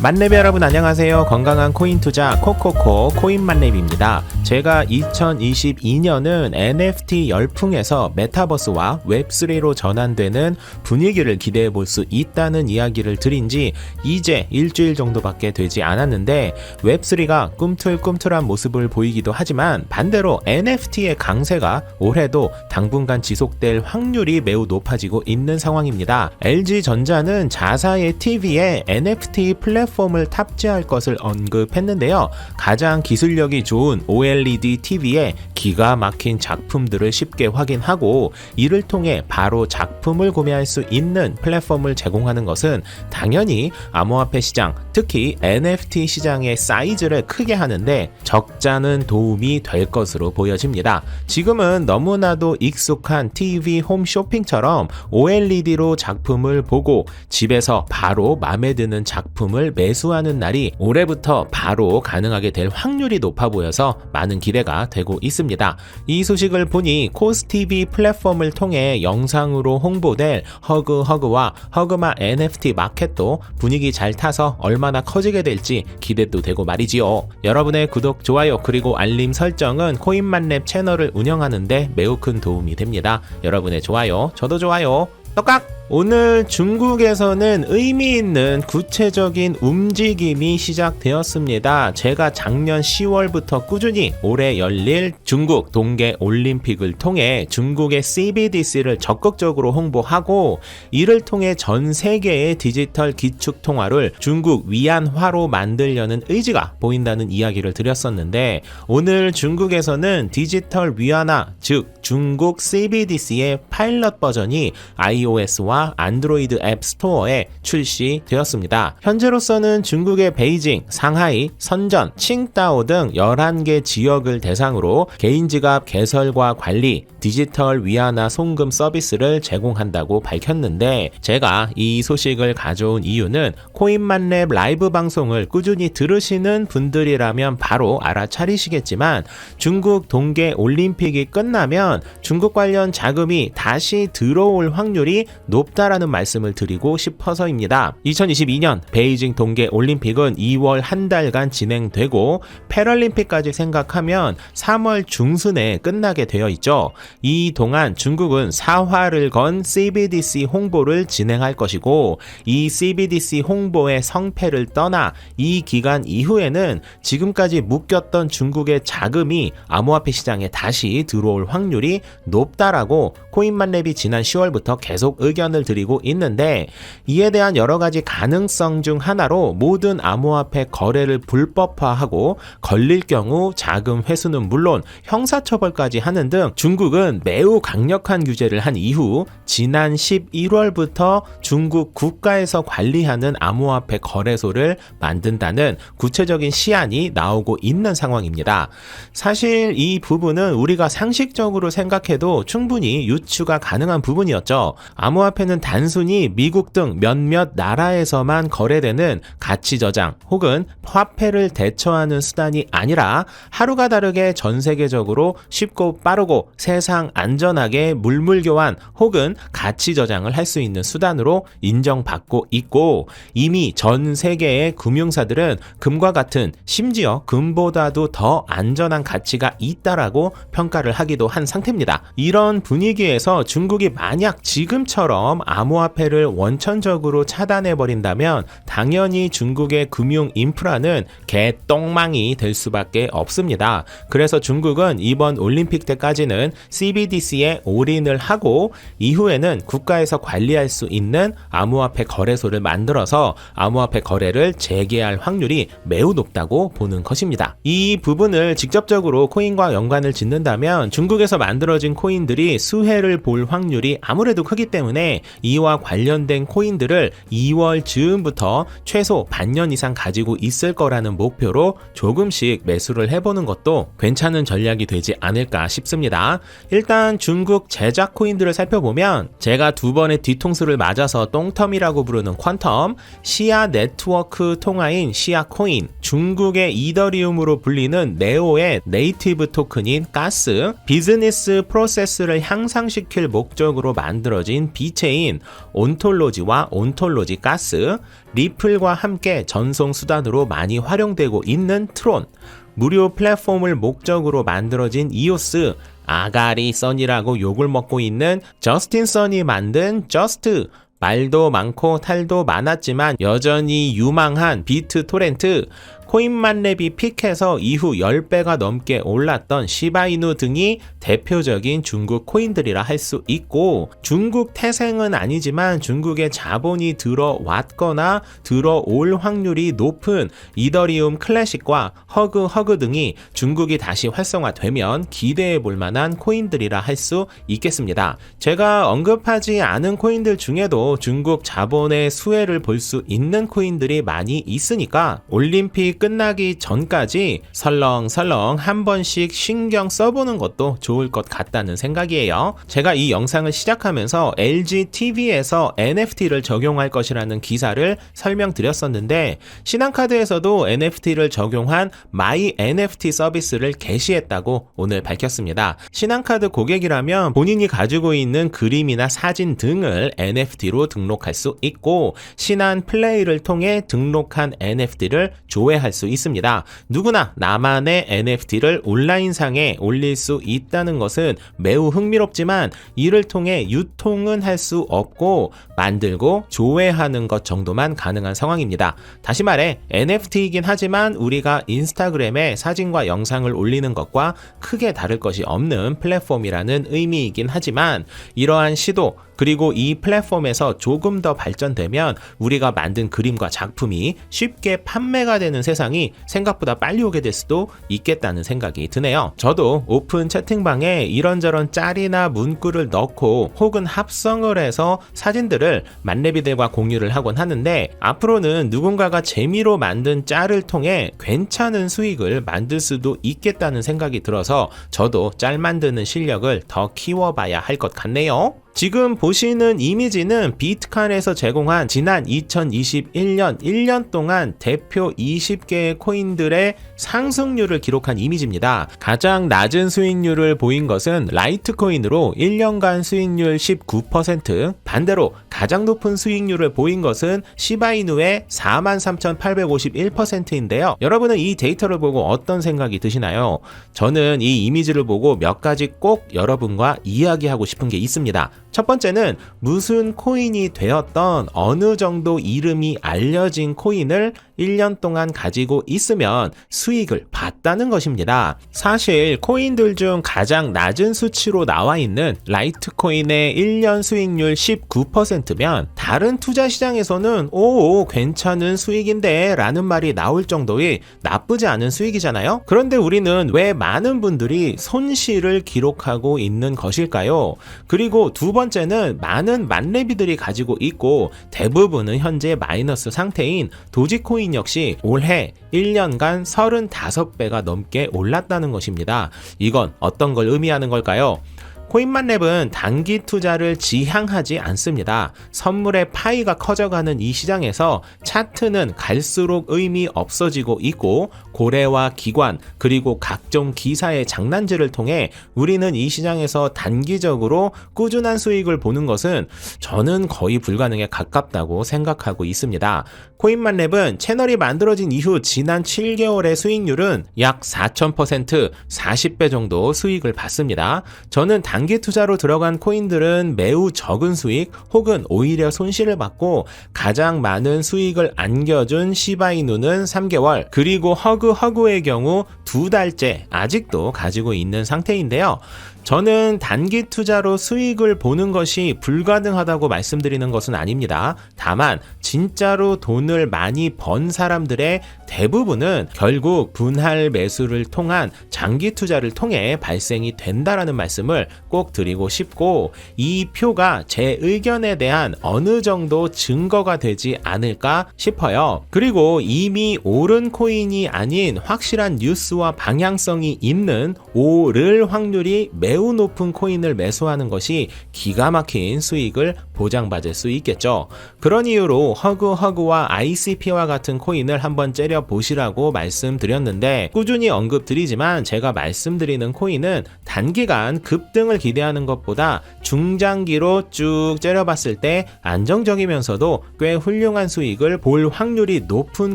만렙 여러분 안녕하세요. 건강한 코인 투자 코코코 코인 만렙입니다. 제가 2022년은 NFT 열풍에서 메타버스와 웹3로 전환되는 분위기를 기대해 볼 수 있다는 이야기를 드린 지 이제 일주일 정도밖에 되지 않았는데 웹3가 꿈틀꿈틀한 모습을 보이기도 하지만 반대로 NFT의 강세가 올해도 당분간 지속될 확률이 매우 높아지고 있는 상황입니다. LG전자는 자사의 TV에 NFT 플랫 폼을 탑재할 것을 언급했는데요. 가장 기술력이 좋은 OLED TV에 기가 막힌 작품들을 쉽게 확인하고 이를 통해 바로 작품을 구매할 수 있는 플랫폼을 제공하는 것은 당연히 암호화폐 시장, 특히 NFT 시장의 사이즈를 크게 하는데 적잖은 도움이 될 것으로 보여집니다. 지금은 너무나도 익숙한 TV 홈 쇼핑처럼 OLED로 작품을 보고 집에서 바로 마음에 드는 작품을 매수하는 날이 올해부터 바로 가능하게 될 확률이 높아 보여서 많은 기대가 되고 있습니다. 이 소식을 보니 코스TV 플랫폼을 통해 영상으로 홍보될 허그허그와 허그마 NFT 마켓도 분위기 잘 타서 얼마나 커지게 될지 기대도 되고 말이지요. 여러분의 구독, 좋아요, 그리고 알림 설정은 코인만랩 채널을 운영하는데 매우 큰 도움이 됩니다. 여러분의 좋아요, 저도 좋아요. 떡각! 오늘 중국에서는 의미 있는 구체적인 움직임이 시작되었습니다. 제가 작년 10월부터 꾸준히 올해 열릴 중국 동계 올림픽을 통해 중국의 CBDC를 적극적으로 홍보하고 이를 통해 전 세계의 디지털 기축 통화를 중국 위안화로 만들려는 의지가 보인다는 이야기를 드렸었는데 오늘 중국에서는 디지털 위안화 즉 중국 CBDC의 파일럿 버전이 iOS와 안드로이드 앱 스토어에 출시되었습니다. 현재로서는 중국의 베이징, 상하이, 선전, 칭다오 등 11개 지역을 대상으로 개인 지갑 개설과 관리, 디지털 위안화 송금 서비스를 제공한다고 밝혔는데 제가 이 소식을 가져온 이유는 코인만랩 라이브 방송을 꾸준히 들으시는 분들이라면 바로 알아차리시겠지만 중국 동계 올림픽이 끝나면 중국 관련 자금이 다시 들어올 확률이 높 다라는 말씀을 드리고 싶어서입니다. 2022년 베이징 동계 올림픽은 2월 한 달간 진행되고 패럴림픽까지 생각하면 3월 중순에 끝나게 되어 있죠. 이 동안 중국은 사활을 건 CBDC 홍보를 진행할 것이고 이 CBDC 홍보의 성패를 떠나 이 기간 이후에는 지금까지 묶였던 중국의 자금이 암호화폐 시장에 다시 들어올 확률이 높다라고 코인만랩이 지난 10월부터 계속 의견을 드리고 있는데 이에 대한 여러 가지 가능성 중 하나로 모든 암호화폐 거래를 불법화하고 걸릴 경우 자금 회수는 물론 형사처벌까지 하는 등 중국은 매우 강력한 규제를 한 이후 지난 11월부터 중국 국가에서 관리하는 암호화폐 거래소를 만든다는 구체적인 시안이 나오고 있는 상황입니다. 사실 이 부분은 우리가 상식적으로 생각해도 충분히 유추가 가능한 부분이었죠. 암호화폐 는 단순히 미국 등 몇몇 나라에서만 거래되는 가치 저장 혹은 화폐를 대처하는 수단이 아니라 하루가 다르게 전 세계적으로 쉽고 빠르고 세상 안전하게 물물 교환 혹은 가치 저장을 할 수 있는 수단으로 인정받고 있고 이미 전 세계의 금융사들은 금과 같은 심지어 금보다도 더 안전한 가치가 있다라고 평가를 하기도 한 상태입니다. 이런 분위기에서 중국이 만약 지금처럼 암호화폐를 원천적으로 차단해 버린다면 당연히 중국의 금융 인프라는 개똥망이 될 수밖에 없습니다. 그래서 중국은 이번 올림픽 때까지는 CBDC에 올인을 하고 이후에는 국가에서 관리할 수 있는 암호화폐 거래소를 만들어서 암호화폐 거래를 재개할 확률이 매우 높다고 보는 것입니다. 이 부분을 직접적으로 코인과 연관을 짓는다면 중국에서 만들어진 코인들이 수혜를 볼 확률이 아무래도 크기 때문에 이와 관련된 코인들을 2월 즈음부터 최소 반년 이상 가지고 있을 거라는 목표로 조금씩 매수를 해보는 것도 괜찮은 전략이 되지 않을까 싶습니다. 일단 중국 제작 코인들을 살펴보면 제가 두 번의 뒤통수를 맞아서 똥텀이라고 부르는 퀀텀, 시아 네트워크 통화인 시아 코인, 중국의 이더리움으로 불리는 네오의 네이티브 토큰인 가스, 비즈니스 프로세스를 향상시킬 목적으로 만들어진 비체 인 상태인 온톨로지와 온톨로지 가스, 리플과 함께 전송 수단으로 많이 활용되고 있는 트론, 무료 플랫폼을 목적으로 만들어진 이오스, 아가리 써니라고 욕을 먹고 있는 저스틴 써니 만든 저스트, 말도 많고 탈도 많았지만 여전히 유망한 비트 토렌트, 코인만렙이 픽해서 이후 10배가 넘게 올랐던 시바이누 등이 대표적인 중국 코인들이라 할 수 있고 중국 태생은 아니지만 중국의 자본이 들어왔거나 들어올 확률이 높은 이더리움 클래식과 허그 허그 등이 중국이 다시 활성화되면 기대해 볼 만한 코인들이라 할 수 있겠습니다. 제가 언급하지 않은 코인들 중에도 중국 자본의 수혜를 볼 수 있는 코인들이 많이 있으니까 올림픽 끝나기 전까지 설렁설렁 한 번씩 신경 써보는 것도 좋을 것 같다는 생각이에요. 제가 이 영상을 시작하면서 LG TV에서 NFT를 적용할 것이라는 기사를 설명드렸었는데 신한카드에서도 NFT를 적용한 마이 NFT 서비스를 개시했다고 오늘 밝혔습니다. 신한카드 고객이라면 본인이 가지고 있는 그림이나 사진 등을 NFT로 등록할 수 있고 신한 플레이를 통해 등록한 NFT를 조회할 수 있습니다. 누구나 나만의 NFT를 온라인상에 올릴 수 있다는 것은 매우 흥미롭지만 이를 통해 유통은 할 수 없고 만들고 조회하는 것 정도만 가능한 상황입니다. 다시 말해 NFT이긴 하지만 우리가 인스타그램에 사진과 영상을 올리는 것과 크게 다를 것이 없는 플랫폼이라는 의미이긴 하지만 이러한 시도 그리고 이 플랫폼에서 조금 더 발전되면 우리가 만든 그림과 작품이 쉽게 판매가 되는 세상이 생각보다 빨리 오게 될 수도 있겠다는 생각이 드네요. 저도 오픈 채팅방에 이런저런 짤이나 문구를 넣고 혹은 합성을 해서 사진들을 만렙이들과 공유를 하곤 하는데 앞으로는 누군가가 재미로 만든 짤을 통해 괜찮은 수익을 만들 수도 있겠다는 생각이 들어서 저도 짤 만드는 실력을 더 키워봐야 할 것 같네요. 지금 보시는 이미지는 비트칸에서 제공한 지난 2021년 1년 동안 대표 20개의 코인들의 상승률을 기록한 이미지입니다. 가장 낮은 수익률을 보인 것은 라이트코인으로 1년간 수익률 19%, 반대로 가장 높은 수익률을 보인 것은 시바이누의 43,851%인데요. 여러분은 이 데이터를 보고 어떤 생각이 드시나요? 저는 이 이미지를 보고 몇 가지 꼭 여러분과 이야기하고 싶은 게 있습니다. 첫 번째는 무슨 코인이 되었던 어느 정도 이름이 알려진 코인을 1년 동안 가지고 있으면 수익을 봤다는 것입니다. 사실 코인들 중 가장 낮은 수치로 나와 있는 라이트코인의 1년 수익률 19%면 다른 투자 시장에서는 오, 괜찮은 수익인데 라는 말이 나올 정도의 나쁘지 않은 수익이잖아요. 그런데 우리는 왜 많은 분들이 손실을 기록하고 있는 것일까요? 그리고 두 번째는 많은 만레비들이 가지고 있고 대부분은 현재 마이너스 상태인 도지코인 역시 올해 1년간 35배가 넘게 올랐다는 것입니다. 이건 어떤 걸 의미하는 걸까요? 코인만랩은 단기 투자를 지향하지 않습니다. 선물의 파이가 커져가는 이 시장에서 차트는 갈수록 의미 없어지고 있고 고래와 기관 그리고 각종 기사의 장난질을 통해 우리는 이 시장에서 단기적으로 꾸준한 수익을 보는 것은 저는 거의 불가능에 가깝다고 생각하고 있습니다. 코인만랩은 채널이 만들어진 이후 지난 7개월의 수익률은 약 4,000% 40배 정도 수익을 받습니다. 저는 단기 투자로 들어간 코인들은 매우 적은 수익 혹은 오히려 손실을 받고 가장 많은 수익을 안겨준 시바이누는 3개월 그리고 허그 허그의 경우 두 달째 아직도 가지고 있는 상태인데요. 저는 단기 투자로 수익을 보는 것이 불가능하다고 말씀드리는 것은 아닙니다. 다만 진짜로 돈을 많이 번 사람들의 대부분은 결국 분할 매수를 통한 장기 투자를 통해 발생이 된다라는 말씀을 꼭 드리고 싶고 이 표가 제 의견에 대한 어느 정도 증거가 되지 않을까 싶어요. 그리고 이미 오른 코인이 아닌 확실한 뉴스와 방향성이 있는 오를 확률이 매우 매우 높은 코인을 매수하는 것이 기가 막힌 수익을 보장받을 수 있겠죠. 그런 이유로 허그 허그와 ICP와 같은 코인을 한번 째려 보시라고 말씀드렸는데 꾸준히 언급드리지만 제가 말씀드리는 코인은 단기간 급등을 기대하는 것보다 중장기로 쭉 째려봤을 때 안정적이면서도 꽤 훌륭한 수익을 볼 확률이 높은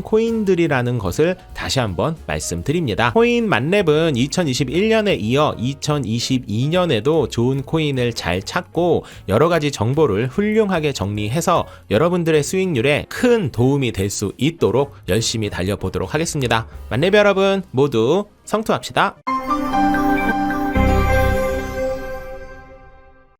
코인들이라는 것을 다시 한번 말씀드립니다. 코인 만렙은 2021년에 이어 2022년에도 좋은 코인을 잘 찾고 여러 가지 정보를 훌륭하게 정리해서 여러분들의 수익률에 큰 도움이 될 수 있도록 열심히 달려보도록 하겠습니다. 만렙 여러분 모두 성투합시다.